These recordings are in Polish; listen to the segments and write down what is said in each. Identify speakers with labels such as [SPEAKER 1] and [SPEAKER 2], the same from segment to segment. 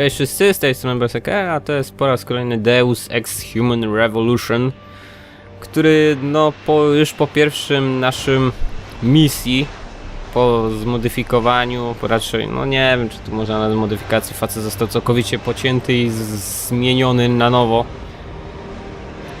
[SPEAKER 1] Cześć wszyscy, z tej strony Berserker, a to jest po raz kolejny Deus Ex Human Revolution, który no po, już po pierwszym naszym misji, po zmodyfikowaniu, po raczej, no nie wiem czy tu można na modyfikacji, facet został całkowicie pocięty i zmieniony na nowo.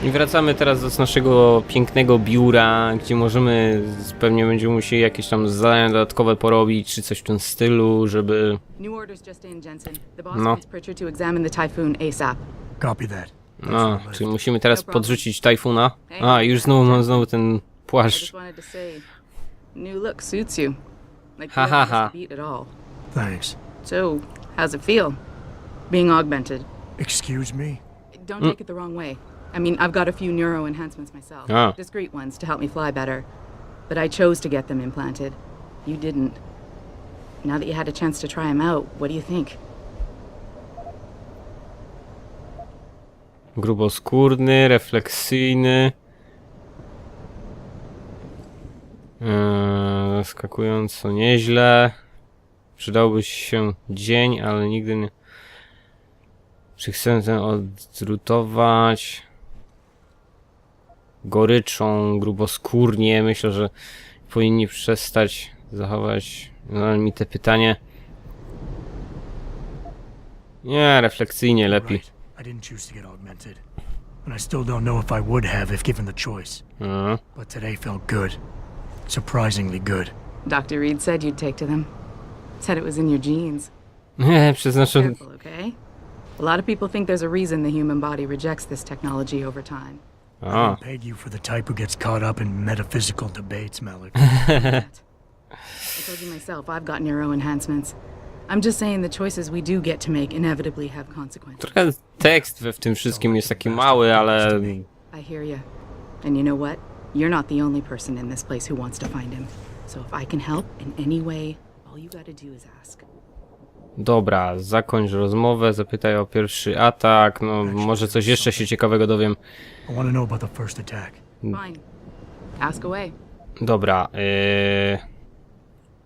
[SPEAKER 1] I wracamy teraz do naszego pięknego biura, gdzie możemy, pewnie będziemy musieli jakieś tam zadania dodatkowe porobić, czy coś w tym stylu, żeby
[SPEAKER 2] New orders just in, Jensen. The boss
[SPEAKER 1] No.
[SPEAKER 2] wants Pritchard to examine the typhoon ASAP.
[SPEAKER 3] Copy that.
[SPEAKER 1] No, czyli musimy teraz podrzucić tajfuna. A, już znowu mam znowu ten
[SPEAKER 2] I
[SPEAKER 1] płaszcz.
[SPEAKER 2] just wanted to say, new look suits you. Like
[SPEAKER 1] Ha,
[SPEAKER 2] you
[SPEAKER 1] ha,
[SPEAKER 2] haven't
[SPEAKER 1] ha.
[SPEAKER 2] missed a beat at all.
[SPEAKER 3] Thanks.
[SPEAKER 2] So, how's it feel? Being augmented.
[SPEAKER 3] Excuse me?
[SPEAKER 2] Don't take it the wrong way. I mean, I've got a few neuro enhancements myself.
[SPEAKER 1] Ah.
[SPEAKER 2] Discreet ones to help me fly better. But I chose to get them implanted. You didn't. Now that you had a chance to try them out, what do you think?
[SPEAKER 1] Gruboskórny, refleksyjny. Eee, skakująco nieźle. Przydałby się dzień, ale nigdy nie... Czy chcę ten odrutować? Goryczą, gruboskórnie. Myślę, że powinni przestać zachować no, mi te pytanie. Nie, refleksyjnie lepiej.
[SPEAKER 3] Right. I didn't choose to get augmented. And I still don't know if I would have if given the choice.
[SPEAKER 1] Mhm.
[SPEAKER 3] But today felt good. Surprisingly good.
[SPEAKER 2] Dr. Reed said you'd take to them. Said it was in your genes.
[SPEAKER 1] Nie, przeznaczam...
[SPEAKER 2] Careful, okay? A lot of people think there's a reason the human body rejects this technology over time.
[SPEAKER 3] I
[SPEAKER 1] A,
[SPEAKER 3] don't peg you for the type who gets caught up in metaphysical debates, Malik.
[SPEAKER 2] I told you myself, I've got neuro enhancements. I'm just saying the choices we do get to make inevitably have consequences.
[SPEAKER 1] trochę tekst we w tym wszystkim jest taki mały, ale...
[SPEAKER 2] I hear you. And you know what? You're not the only person in this place who wants to find him. So if I can help in any way, all you gotta do is ask.
[SPEAKER 1] Dobra, zakończ rozmowę, zapytaj o pierwszy atak, no może coś jeszcze się ciekawego dowiem.
[SPEAKER 3] I want to know about the first attack.
[SPEAKER 2] Fine. Ask away.
[SPEAKER 1] Dobra, yy...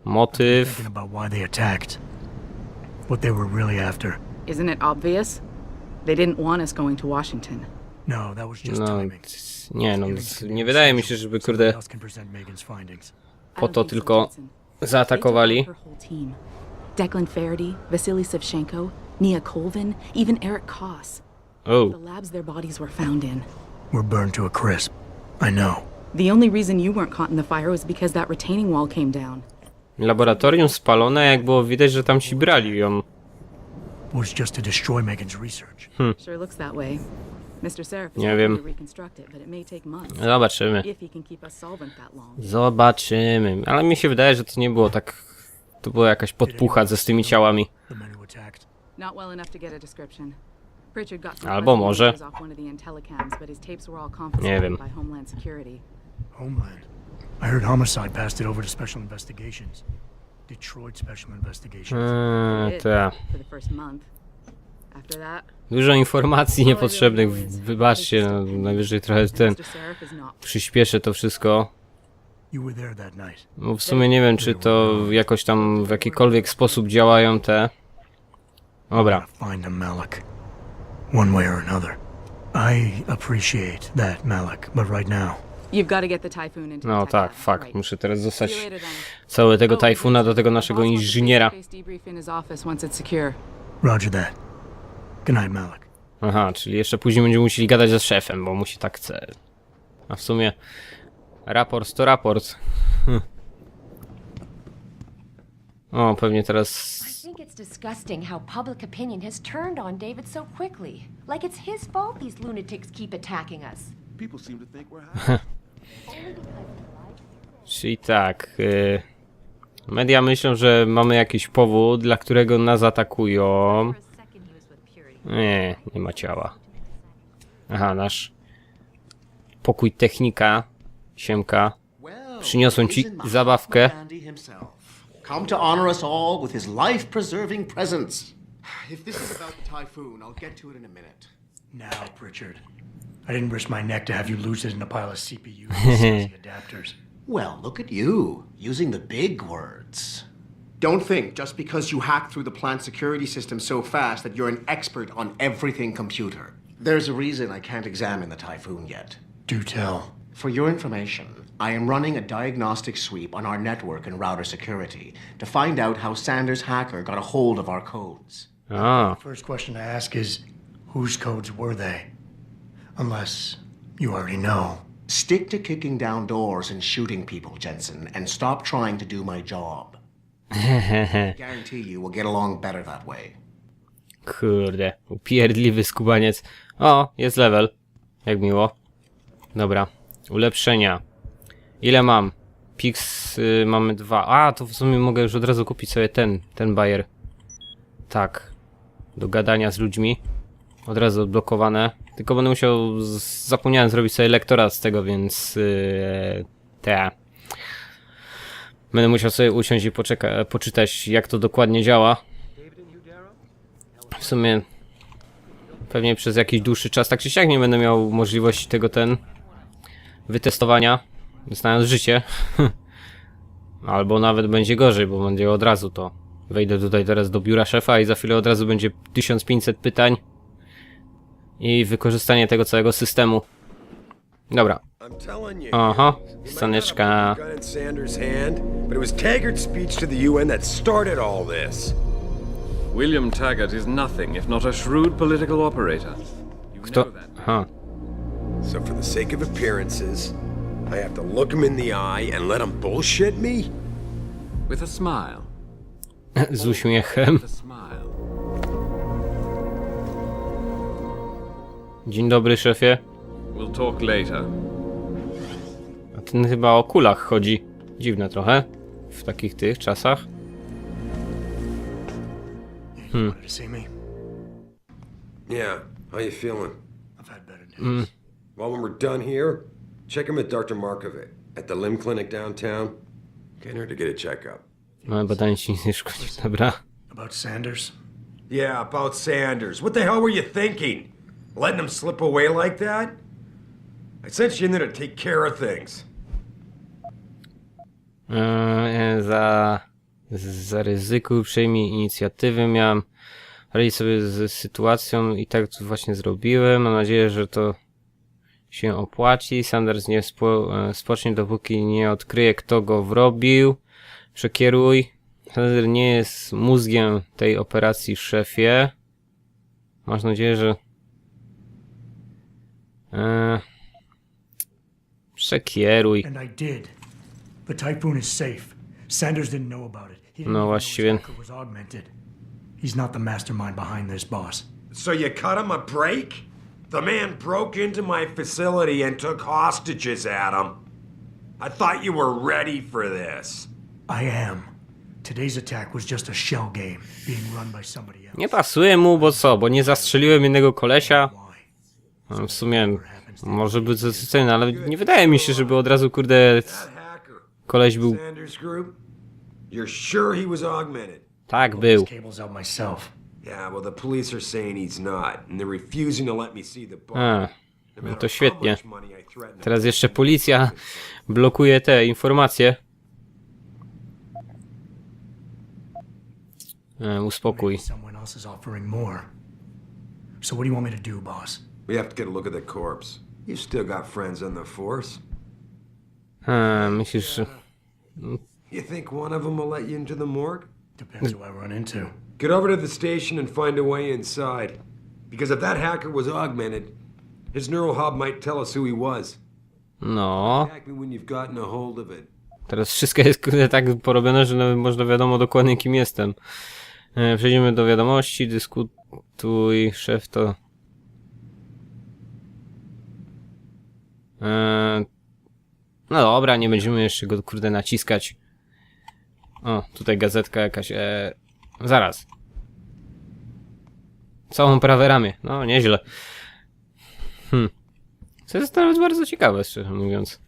[SPEAKER 1] Motyw...
[SPEAKER 3] Thinking about why they attacked. What they were really after.
[SPEAKER 2] Isn't it obvious? They didn't want us going to Washington.
[SPEAKER 3] No, that was just
[SPEAKER 1] No,
[SPEAKER 3] timing.
[SPEAKER 1] c- nie no, nie wydaje mi się, żeby
[SPEAKER 3] Somebody
[SPEAKER 1] kurde
[SPEAKER 3] else can present Megan's findings.
[SPEAKER 2] I
[SPEAKER 1] po to tylko zaatakowali.
[SPEAKER 2] Declan Faraday, Vasily Savchenko, Nia Colvin, even Eric Koss.
[SPEAKER 1] O,
[SPEAKER 2] The labs their bodies were found in.
[SPEAKER 3] We're burned to a crisp. I know.
[SPEAKER 2] The only reason you weren't caught in the fire was because that retaining wall came down.
[SPEAKER 1] laboratorium spalone, jak było widać, że tam ci brali ją.
[SPEAKER 3] Was just to destroy Megan's research.
[SPEAKER 2] Sure looks that way. Mr. Seraph
[SPEAKER 1] Nie wiem.
[SPEAKER 2] to reconstruct it, but it may take months.
[SPEAKER 1] Zobaczymy.
[SPEAKER 2] If he can keep us solvent that long.
[SPEAKER 1] Zobaczymy. Ale mi się wydaje, że to nie było tak... To była jakaś podpucha ze z tymi ciałami.
[SPEAKER 3] The men who attacked.
[SPEAKER 2] Not well enough to get a description. Pritchard got some
[SPEAKER 1] Albo może.
[SPEAKER 2] pictures off one of the Intellicams, but his tapes were all
[SPEAKER 1] Nie
[SPEAKER 2] confiscated
[SPEAKER 1] wiem.
[SPEAKER 2] by Homeland Security.
[SPEAKER 3] Homeland. I heard Homicide passed it over to Special Investigations. Detroit Special Investigations.
[SPEAKER 1] Eee,
[SPEAKER 2] Did
[SPEAKER 1] ta.
[SPEAKER 2] For the first month. After that,
[SPEAKER 1] Dużo informacji niepotrzebnych, wybaczcie, no, najwyżej trochę ten...
[SPEAKER 2] Mr. Seraph is not
[SPEAKER 1] Przyspieszę to wszystko.
[SPEAKER 3] You were there that night.
[SPEAKER 1] Bo w sumie nie wiem, czy to jakoś tam w jakikolwiek sposób działają te... Dobra.
[SPEAKER 3] One way or another. I appreciate that, Malik, but right now,
[SPEAKER 2] You've got to get the typhoon into
[SPEAKER 1] No tak, fakt. Muszę teraz zostać cały tego
[SPEAKER 2] Oh,
[SPEAKER 1] tajfuna do tego naszego inżyniera.
[SPEAKER 3] Roger that. Good night, Malik.
[SPEAKER 1] Aha, czyli jeszcze później będziemy musieli gadać ze szefem, bo musi tak chce. A w sumie raport to raport. Hm. O, pewnie teraz
[SPEAKER 4] I think it's disgusting how public opinion has turned on David so quickly. Like it's his fault these lunatics keep attacking us.
[SPEAKER 5] People seem to think we're happy.
[SPEAKER 1] Czyli tak. Y, media myślą, że mamy jakiś powód, dla którego nas atakują. Nie, nie ma ciała. Aha, nasz pokój technika, Siemka.
[SPEAKER 5] Well,
[SPEAKER 1] Przyniosłem ci zabawkę.
[SPEAKER 5] Mahatma Gandhi himself. Come to honor us all with his life-preserving presence. If this is about the typhoon, I'll get to it in a minute.
[SPEAKER 3] Now, Pritchard. I didn't risk my neck to have you lose it in a pile of CPUs and adapters.
[SPEAKER 5] Well, look at you, using the big words. Don't think just because you hacked through the plant security system so fast that you're an expert on everything computer. There's a reason I can't examine the Typhoon yet.
[SPEAKER 3] Do tell.
[SPEAKER 5] For your information, I am running a diagnostic sweep on our network and router security to find out how Sanders' hacker got a hold of our codes.
[SPEAKER 1] A,
[SPEAKER 3] First question to ask is, whose codes were they? Unless you already know.
[SPEAKER 5] Stick to kicking down doors and shooting people, Jensen, and stop trying to do my job. I guarantee you we'll get along better that way.
[SPEAKER 1] kurde, upierdliwy skubaniec. O, jest level. Jak miło. Dobra, ulepszenia. Ile mam? Pix y, mamy dwa. A, to w sumie mogę już od razu kupić sobie ten, ten bajer. Tak. Do gadania z ludźmi. Od razu odblokowane. Tylko będę musiał, zapomniałem zrobić sobie lektora z tego, więc yy, te. Będę musiał sobie usiąść i poczeka, poczytać jak to dokładnie działa. W sumie pewnie przez jakiś dłuższy czas, tak czy siak nie będę miał możliwości tego ten wytestowania, znając życie. Albo nawet będzie gorzej, bo będzie od razu to. Wejdę tutaj teraz do biura szefa i za chwilę od razu będzie 1500 pytań i wykorzystanie tego całego systemu. Dobra. Aha, staneczka.
[SPEAKER 6] have put the gun in Sanders' hand, but it was Taggart's speech to the UN that started all this.
[SPEAKER 7] William Taggart is nothing if not a shrewd political operator. You
[SPEAKER 1] Kto?
[SPEAKER 7] know that.
[SPEAKER 1] Aha.
[SPEAKER 6] So for the sake of appearances, I have to look him in the eye and let him bullshit me?
[SPEAKER 7] With a smile.
[SPEAKER 1] Z uśmiechem.
[SPEAKER 7] With a smile.
[SPEAKER 1] Dzień dobry, szefie.
[SPEAKER 7] We'll talk later.
[SPEAKER 1] A ten chyba o kulach chodzi. Dziwne trochę. W takich tych czasach.
[SPEAKER 3] Me?
[SPEAKER 6] Yeah, how you feeling?
[SPEAKER 3] I've had better days.
[SPEAKER 6] Well, when we're done here, check him at Dr. Markovic at the limb clinic downtown. Get her to get a checkup.
[SPEAKER 1] No, badanie ci nie szkodzi, dobra.
[SPEAKER 3] About Sanders?
[SPEAKER 6] Yeah, about Sanders. What the hell were you thinking? Letting him slip away like that? I sent you in there to take care of things.
[SPEAKER 1] Eee, za, za ryzyku przejmij inicjatywę. Miałem radzić sobie z sytuacją i tak właśnie zrobiłem. Mam nadzieję, że to się opłaci. Sanders nie spo, e, spocznie, dopóki nie odkryje, kto go wrobił. Przekieruj. Sanders nie jest mózgiem tej operacji, szefie. Masz nadzieję, że... Eee, przekieruj. No właściwie-.
[SPEAKER 3] He's not the mastermind behind this, boss.
[SPEAKER 6] So you cut him a break? The man broke into my facility and took hostages him. I thought you were ready for this.
[SPEAKER 3] I am. Today's attack was just a shell game being run by somebody else.
[SPEAKER 1] Nie pasuje mu, bo co? Bo nie zastrzeliłem jednego kolesia. No, W sumie może być zacycony, ale nie wydaje mi się, żeby od razu, kurde, koleś był. Tak, był.
[SPEAKER 6] Yeah, well, the police are saying he's not, and they're refusing to let me see the bar.
[SPEAKER 1] A,
[SPEAKER 6] No
[SPEAKER 1] no to świetnie. Teraz jeszcze policja blokuje te informacje. E, uspokój.
[SPEAKER 3] Someone else is offering more. So what do you want me to do, boss?
[SPEAKER 6] We have to get a look at the corpse. You've still got friends on the force.
[SPEAKER 1] E, myślisz, że...
[SPEAKER 6] You think one of them will let you into the morgue?
[SPEAKER 3] Depends who I run into.
[SPEAKER 6] Get over to the station and find a way inside. Because if that hacker was augmented, his neural hub might tell us who he was.
[SPEAKER 1] No,
[SPEAKER 6] Attack me when you've gotten a hold of it.
[SPEAKER 1] teraz wszystko jest kurde, tak porobione, że nawet można wiadomo dokładnie kim jestem. E, przejdziemy do wiadomości, dyskutuj, szef to... E, no dobra, nie będziemy jeszcze go kurde naciskać. O, tutaj gazetka jakaś. E, zaraz. Całą prawe ramię. No, nieźle. Hm. Co jest nawet bardzo ciekawe, szczerze mówiąc.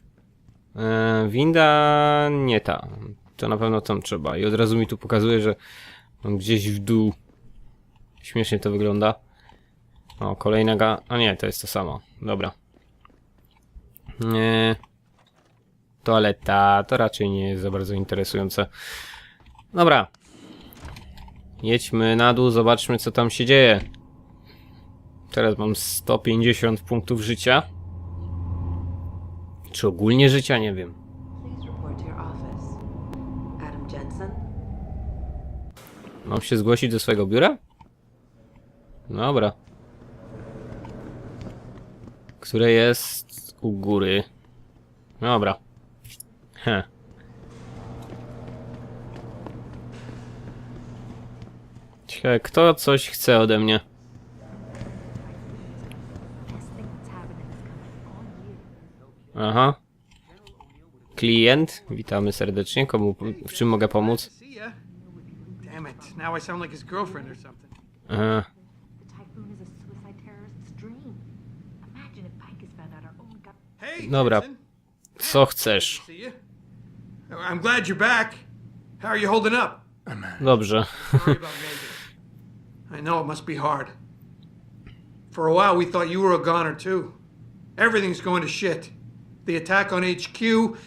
[SPEAKER 1] E, winda nie ta. To na pewno tam trzeba. I od razu mi tu pokazuje, że mam gdzieś w dół. Śmiesznie to wygląda. O, kolejna ga... A nie, to jest to samo. Dobra. Nie. Toaleta to raczej nie jest za bardzo interesujące. Dobra. Jedźmy na dół, zobaczmy co tam się dzieje. Teraz mam 150 punktów życia. Czy ogólnie życia? Nie wiem. Mam się zgłosić do swojego biura? Dobra. Które jest u góry. Dobra. Heh. Ciekawe, kto coś chce ode mnie? Aha. Klient, witamy serdecznie. Komu, w czym mogę pomóc?
[SPEAKER 8] See ya. Damn it. Now I sound like his girlfriend or something.
[SPEAKER 1] E,
[SPEAKER 4] The typhoon is a suicide terrorist's dream. Imagine if Pike has found out our own guy.
[SPEAKER 8] Hey,
[SPEAKER 1] Dobra. Co chcesz?
[SPEAKER 8] Holding up?
[SPEAKER 1] Dobrze.
[SPEAKER 8] Sorry about Megan. I know it must be hard. For a while, we thought you were a goner too. Everything's going to shit. The attack on HQ,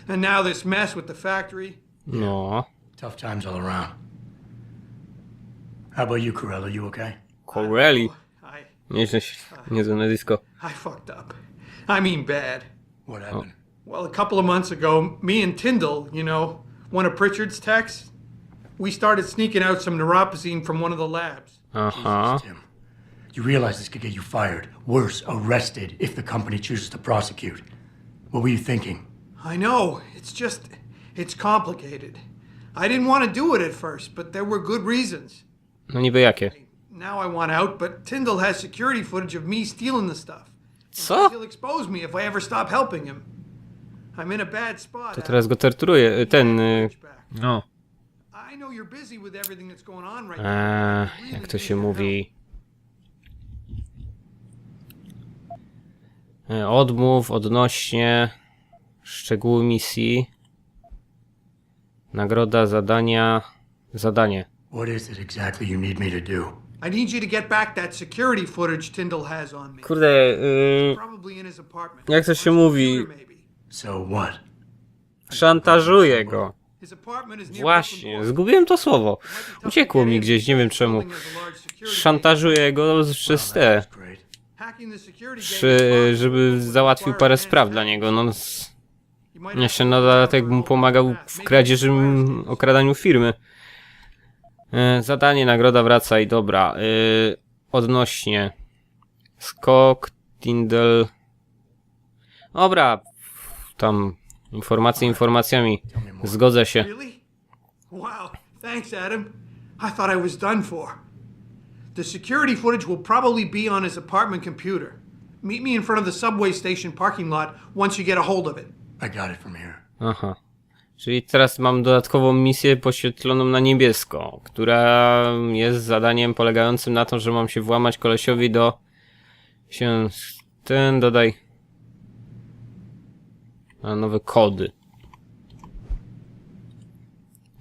[SPEAKER 8] and now this mess with the factory.
[SPEAKER 1] No.
[SPEAKER 3] Tough times all around. How about you, Corella? You okay?
[SPEAKER 1] Corelli.
[SPEAKER 8] I,
[SPEAKER 1] Nieźle, się- niezłe nazwisko.
[SPEAKER 8] I fucked up. I mean, bad.
[SPEAKER 3] What happened?
[SPEAKER 8] Well, a couple of months ago, me and Tyndall, you know, one of Pritchard's techs, we started sneaking out some neuropozyne from one of the labs. Uh-huh.
[SPEAKER 1] Aha.
[SPEAKER 3] Tim, you realize this could get you fired. Worse, arrested if the company chooses to prosecute. What were you thinking?
[SPEAKER 8] I know, it's just, it's complicated. I didn't want to do it at first, but there were good reasons.
[SPEAKER 1] No niby jakie?
[SPEAKER 8] Now I want out, but Tyndall has security footage of me stealing the stuff.
[SPEAKER 1] Co?
[SPEAKER 8] He'll expose me if I ever stop helping him. I'm in a bad spot.
[SPEAKER 1] To teraz go torturuje. Ten. No. Eee, jak to się mówi? E, Odmów odnośnie szczegółu misji. Nagroda, zadania. Zadanie.
[SPEAKER 3] What is it exactly you need me to do?
[SPEAKER 8] I need you to get back that security footage Tyndall has on me.
[SPEAKER 1] Kurde, y,
[SPEAKER 8] apartment.
[SPEAKER 1] Jak to się mówi?
[SPEAKER 3] So what?
[SPEAKER 1] szantażuję go. Właśnie, zgubiłem to słowo. Uciekło mi gdzieś, nie wiem czemu. Szantażuję go przez te. Przy, żeby załatwił parę spraw dla niego. No, jeszcze na dodatek mu pomagał w kradzieży, okradaniu firmy. E, zadanie, nagroda, wracaj, dobra. E, odnośnie. Skok, Tindel. Dobra. Tam informacje informacjami. Zgodzę się.
[SPEAKER 8] Really? Wow. Thanks, Adam. I thought I was done for. The security footage will probably be on his apartment computer. Meet me in front of the subway station parking lot once you get a hold of it.
[SPEAKER 3] I got it from here.
[SPEAKER 1] Aha. Czyli teraz mam dodatkową misję poświetloną na niebiesko, która jest zadaniem polegającym na tym, że mam się włamać kolesiowi do się ten dodaj nowe kody.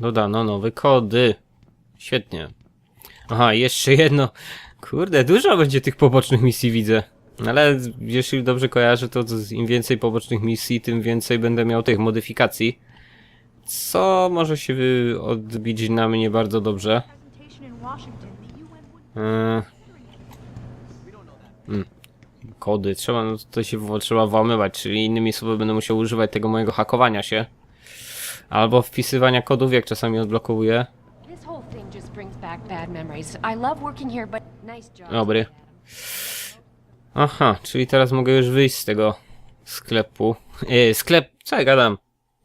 [SPEAKER 1] Dodano nowe kody. Świetnie. Aha, jeszcze jedno. Kurde, dużo będzie tych pobocznych misji widzę. Ale jeśli dobrze kojarzę, to im więcej pobocznych misji, tym więcej będę miał tych modyfikacji. Co może się odbić na mnie bardzo dobrze.
[SPEAKER 4] Presentation in
[SPEAKER 1] Kody, trzeba, no to się trzeba włamywać, czyli innymi słowy będę musiał używać tego mojego hakowania się. Albo wpisywania kodów, jak czasami odblokowuję. Dobry. Aha, czyli teraz mogę już wyjść z tego sklepu. Eee, sklep, co ja gadam?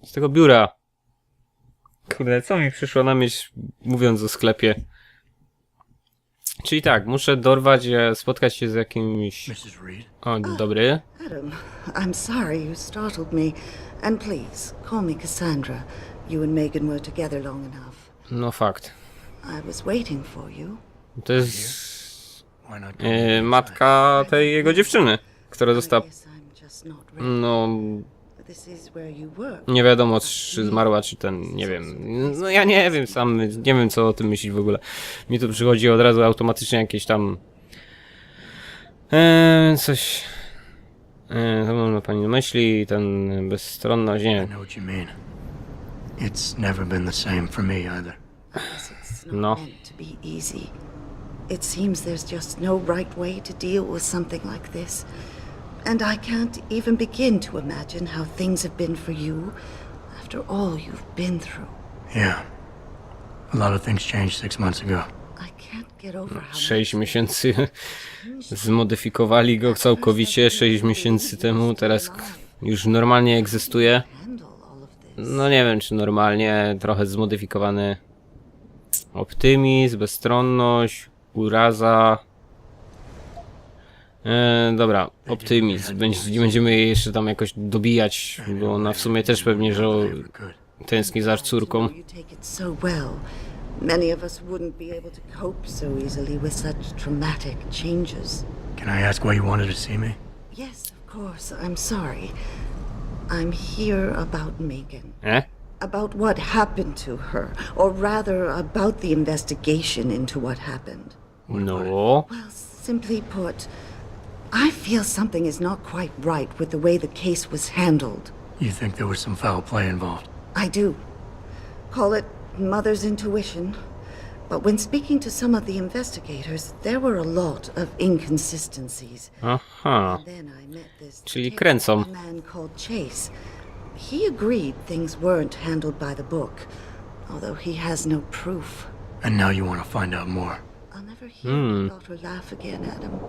[SPEAKER 1] Z tego biura. Kurde, co mi przyszło na myśl mówiąc o sklepie? Czyli tak, muszę dorwać, e, spotkać się z jakimś...
[SPEAKER 3] Mrs. Reed?
[SPEAKER 1] O, dzień dobry.
[SPEAKER 9] Adam, I'm sorry you startled me. And please, call me Cassandra. You and Megan were together long enough.
[SPEAKER 1] No fakt.
[SPEAKER 9] I was waiting for you.
[SPEAKER 1] To jest
[SPEAKER 3] Why not?
[SPEAKER 1] e, matka tej jego dziewczyny, która została...
[SPEAKER 9] I'm just not ready.
[SPEAKER 1] No,
[SPEAKER 9] This is where you work.
[SPEAKER 1] nie wiadomo czy zmarła, czy ten, nie wiem. No ja nie wiem sam, nie wiem co o tym myśleć w ogóle. Mi tu przychodzi od razu automatycznie jakieś tam... E, coś... E, co mam na pani na myśli, ten bezstronność, nie
[SPEAKER 3] I know what you mean. It's never been the same for me either.
[SPEAKER 1] No.
[SPEAKER 9] to be easy. It seems there's just no right way to deal with something like this. And I can't even begin to imagine how things have been for you after all you've been through.
[SPEAKER 3] Yeah. A lot of things changed six months ago.
[SPEAKER 9] I can't get over how
[SPEAKER 1] 6 miesięcy zmodyfikowali go całkowicie 6 miesięcy temu, teraz już normalnie egzystuje. No nie wiem, czy normalnie, trochę zmodyfikowany optymizm, bezstronność, uraza. E, dobra, optymizm. Będzie, nie będziemy jej jeszcze tam jakoś dobijać, bo ona w sumie też pewnie, że
[SPEAKER 3] could.
[SPEAKER 1] tęskni za córką.
[SPEAKER 9] You take it so well. Many of us wouldn't be able to cope so easily with such traumatic changes.
[SPEAKER 3] Can I ask why you wanted to see me?
[SPEAKER 9] Yes, of course. I'm sorry. I'm here about Megan.
[SPEAKER 1] E?
[SPEAKER 9] About what happened to her, or rather, about the investigation into what happened.
[SPEAKER 1] No.
[SPEAKER 9] Well, simply put, I feel something is not quite right with the way the case was handled.
[SPEAKER 3] You think there was some foul play involved?
[SPEAKER 9] I do. Call it mother's intuition. But when speaking to some of the investigators, there were a lot of inconsistencies.
[SPEAKER 1] Aha.
[SPEAKER 9] Then I met this
[SPEAKER 1] Czyli kręcą.
[SPEAKER 9] man called Chase. He agreed things weren't handled by the book, although he has no proof.
[SPEAKER 3] And now you want to find out more.
[SPEAKER 9] Hear my daughter laugh again, Adam.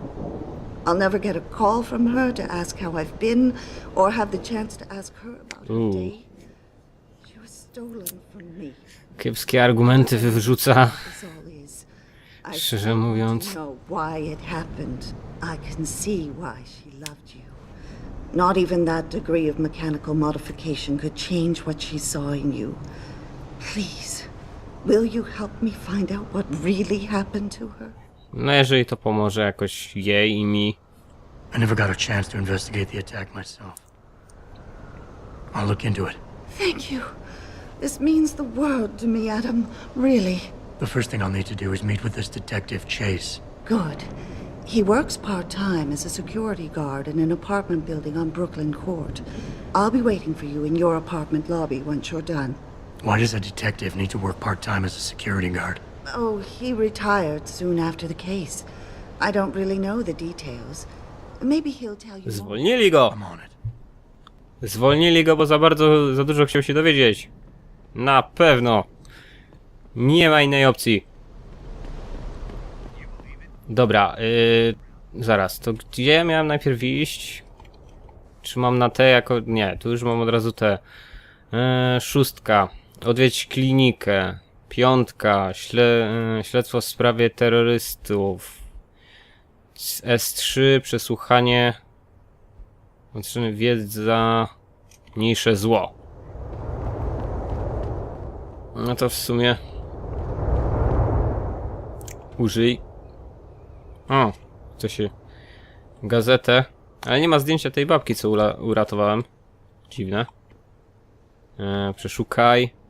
[SPEAKER 9] I'll never get a call from her to ask how I've been, or have the chance to ask her about her day. She was stolen from me.
[SPEAKER 1] Kiepskie argumenty wyrzuca.
[SPEAKER 9] This all. I
[SPEAKER 1] Szczerze mówiąc.
[SPEAKER 9] know why it happened. I can see why she loved you. Not even that degree of mechanical modification could change what she saw in you. Please, will you help me find out what really happened to her?
[SPEAKER 1] No jeżeli to pomoże jakoś jej i mi.
[SPEAKER 3] I never got a chance to investigate the attack myself. I'll look into it.
[SPEAKER 9] Thank you. This means the world to me, Adam. Really.
[SPEAKER 3] The first thing I'll need to do is meet with this detective, Chase.
[SPEAKER 9] Good. He works part time as a security guard in an apartment building on Brooklyn Court. I'll be waiting for you in your apartment lobby once you're done.
[SPEAKER 3] Why does a detective need to work part time as a security guard?
[SPEAKER 9] Oh, he retired soon after the case. I don't really know the details. Maybe he'll tell you. more.
[SPEAKER 1] Zwolnili go!
[SPEAKER 3] I'm on it.
[SPEAKER 1] Zwolnili go, bo za bardzo, za dużo chciał się dowiedzieć. Na pewno. Nie ma innej opcji. Dobra, yy, zaraz, to gdzie miałem najpierw iść? Czy mam na T jako... Nie, tu już mam od razu T. Yy, szóstka. Odwiedź klinikę. Piątka. Śle, yy, śledztwo w sprawie terrorystów. S3. Przesłuchanie. Patrzymy wiedza. Mniejsze zło. No to w sumie. Użyj. O, co się. Gazetę. Ale nie ma zdjęcia tej babki, co uratowałem. Dziwne. E, przeszukaj.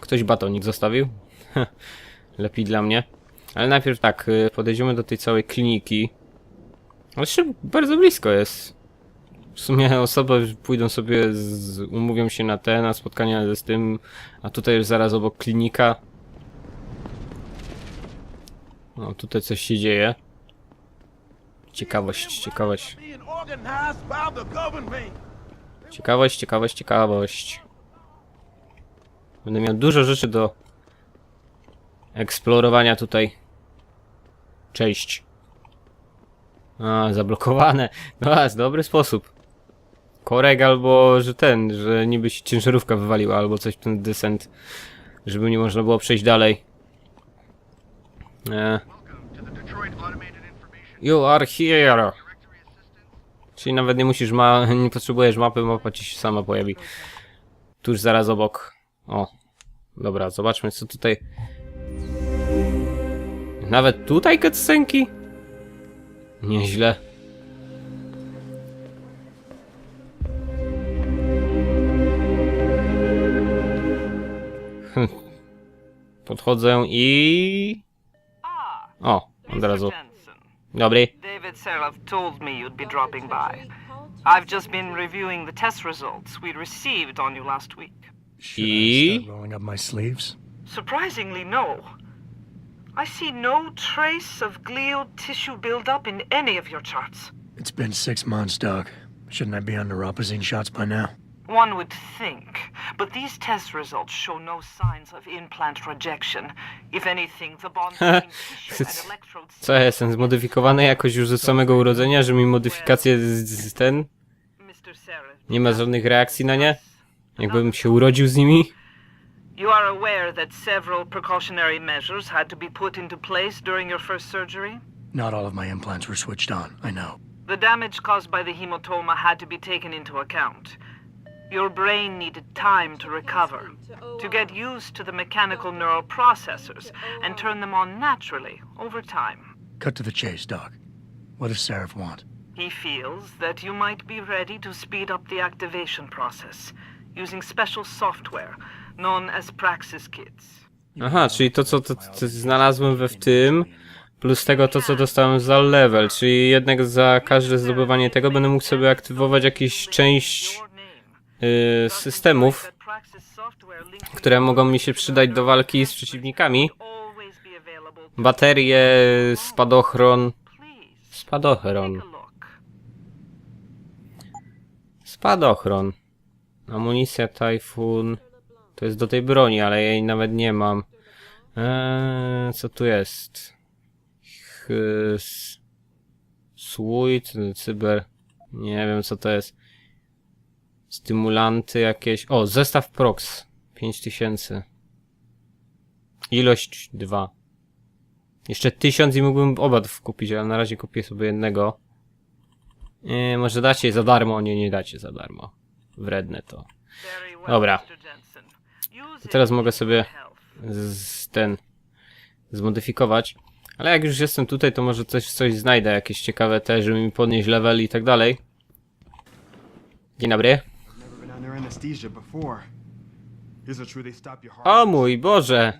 [SPEAKER 1] Ktoś batonik zostawił? Lepiej dla mnie. Ale najpierw tak, y, podejdziemy do tej całej kliniki. Jeszcze bardzo blisko jest. W sumie osoby pójdą sobie, z, umówią się na te, na spotkania z tym, a tutaj już zaraz obok klinika. No, tutaj coś się dzieje. Ciekawość, ciekawość. Ciekawość, ciekawość, ciekawość. Będę miał dużo rzeczy do eksplorowania tutaj. Cześć. A, zablokowane. No, jest dobry sposób. Korek albo, że ten, że niby się ciężarówka wywaliła, albo coś ten descent, żeby nie można było przejść dalej. E. You are here. Czyli nawet nie musisz ma, nie potrzebujesz mapy, mapa ci się sama pojawi. Tuż zaraz obok. O. Dobra, zobaczmy co tutaj. Nawet tutaj cutscenki? Nieźle. Hm. Podchodzę i... O, od razu. Dobry.
[SPEAKER 10] David Serloff told me you'd be dropping by. I've just been reviewing the test results we received on you last week.
[SPEAKER 3] Should? I start rolling up my sleeves?
[SPEAKER 10] Surprisingly, no. I see no trace of glial tissue buildup in any of your charts.
[SPEAKER 3] It's been six months, Doc. Shouldn't I be on neuropozyne shots by now?
[SPEAKER 10] One would think, but these test results show no signs of implant rejection. If anything, the bond
[SPEAKER 1] Co ja jestem zmodyfikowany jakoś już od samego urodzenia, że mi modyfikacje z, z ten nie ma żadnych reakcji na nie? Jakbym się urodził z nimi?
[SPEAKER 10] You are aware that several precautionary measures had to be put into place during your first surgery?
[SPEAKER 3] Not all of my implants were switched on, I know.
[SPEAKER 10] The damage caused by the hematoma had to be taken into account. Your brain needed time to recover, to get used to the mechanical neural processors and turn them on naturally over time.
[SPEAKER 3] Cut to the chase, Doc. What does Seraph want?
[SPEAKER 10] He feels that you might be ready to speed up the activation process using special software known as Praxis Kits.
[SPEAKER 1] Aha, czyli to co to, znalazłem we w tym, plus tego to co dostałem za level, czyli jednak za każde zdobywanie tego będę mógł sobie aktywować jakąś część y, systemów, które mogą mi się przydać do walki z przeciwnikami. Baterie, spadochron, spadochron, spadochron, amunicja Typhoon, to jest do tej broni, ale jej nawet nie mam. Eee, co tu jest? Hys... Cyber... Nie wiem co to jest. Stymulanty jakieś... O, zestaw Prox. 5000. Ilość 2. Jeszcze 1000 i mógłbym oba kupić, ale na razie kupię sobie jednego. Eee, może dacie za darmo? Nie, nie dacie za darmo. Wredne to. Dobra. To teraz mogę sobie z ten zmodyfikować. Ale jak już jestem tutaj, to może coś, coś znajdę, jakieś ciekawe te, żeby mi podnieść level i tak dalej. Dzień dobry. O mój Boże!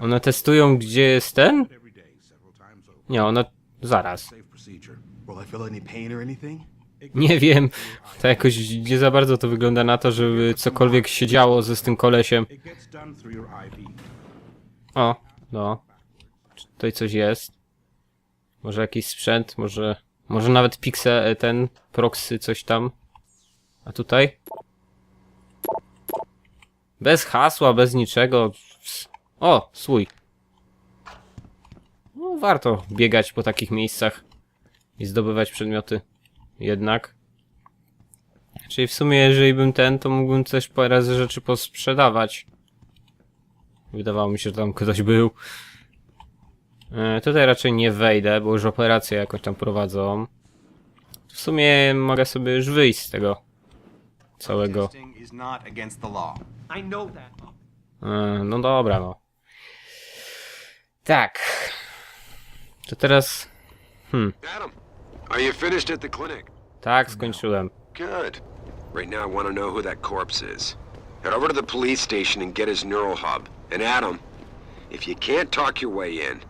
[SPEAKER 1] One testują, gdzie jest ten? Nie, one... Zaraz.
[SPEAKER 11] Safe procedure. Will I feel any pain or anything?
[SPEAKER 1] Nie wiem. To jakoś nie za bardzo to wygląda na to, żeby cokolwiek się działo ze z tym kolesiem. O, no. Czy Tutaj coś jest. Może jakiś sprzęt, może... Może nawet pixe, ten, proxy, coś tam. A tutaj? Bez hasła, bez niczego. O, słój. No, warto biegać po takich miejscach i zdobywać przedmioty. Jednak. Czyli w sumie, jeżeli bym ten, to mógłbym też parę rzeczy posprzedawać. Wydawało mi się, że tam ktoś był. E, tutaj raczej nie wejdę, bo już operacje jakoś tam prowadzą. W sumie mogę sobie już wyjść z tego całego. E, no dobra, no. Tak. To teraz... Hmm.
[SPEAKER 6] Adam, are you finished at the clinic?
[SPEAKER 1] Tak, skończyłem.
[SPEAKER 6] Good. Right now, I want to know who that corpse is. Head over to the police station and get his neural hub. And Adam, if you can't talk your way in,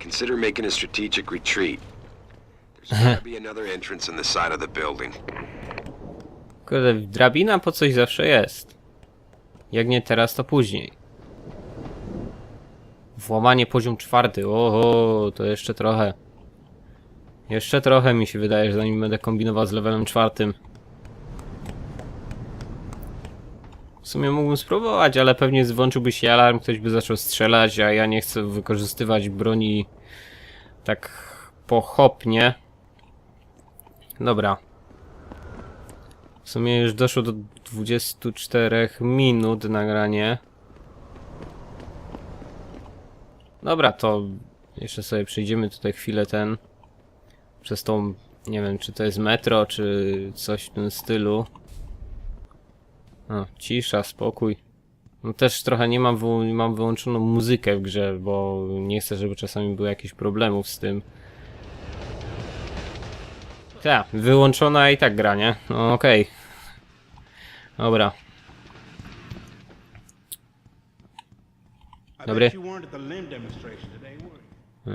[SPEAKER 6] consider making a strategic retreat. There's gotta be another entrance in the side of the building.
[SPEAKER 1] Kurde, drabina po coś zawsze jest. Jak nie teraz, to później. Włamanie poziom czwarty. Oho, to jeszcze trochę. Jeszcze trochę mi się wydaje, że zanim będę kombinował z levelem czwartym. W sumie mógłbym spróbować, ale pewnie włączyłby się alarm, ktoś by zaczął strzelać, a ja nie chcę wykorzystywać broni tak pochopnie. Dobra. W sumie już doszło do 24 minut nagranie. Dobra, to jeszcze sobie przejdziemy tutaj chwilę ten przez tą, nie wiem czy to jest metro, czy coś w tym stylu. O, cisza, spokój. No też trochę nie mam, mam wyłączoną muzykę w grze, bo nie chcę, żeby czasami było jakichś problemów z tym. Tak, wyłączona i tak gra, nie? No okej. Dobra.
[SPEAKER 11] I
[SPEAKER 1] Dobry.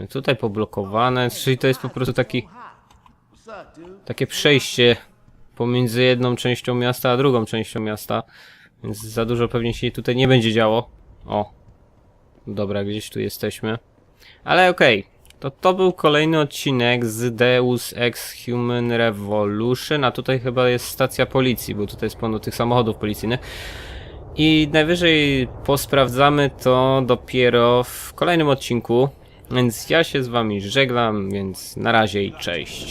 [SPEAKER 1] Tutaj poblokowane, czyli to jest po prostu taki, takie przejście pomiędzy jedną częścią miasta a drugą częścią miasta. Więc za dużo pewnie się tutaj nie będzie działo. O. Dobra, gdzieś tu jesteśmy. Ale okej. To to był kolejny odcinek z Deus Ex Human Revolution, a tutaj chyba jest stacja policji, bo tutaj jest pełno tych samochodów policyjnych. I najwyżej posprawdzamy to dopiero w kolejnym odcinku. Więc ja się z wami żeglam, więc na razie i cześć.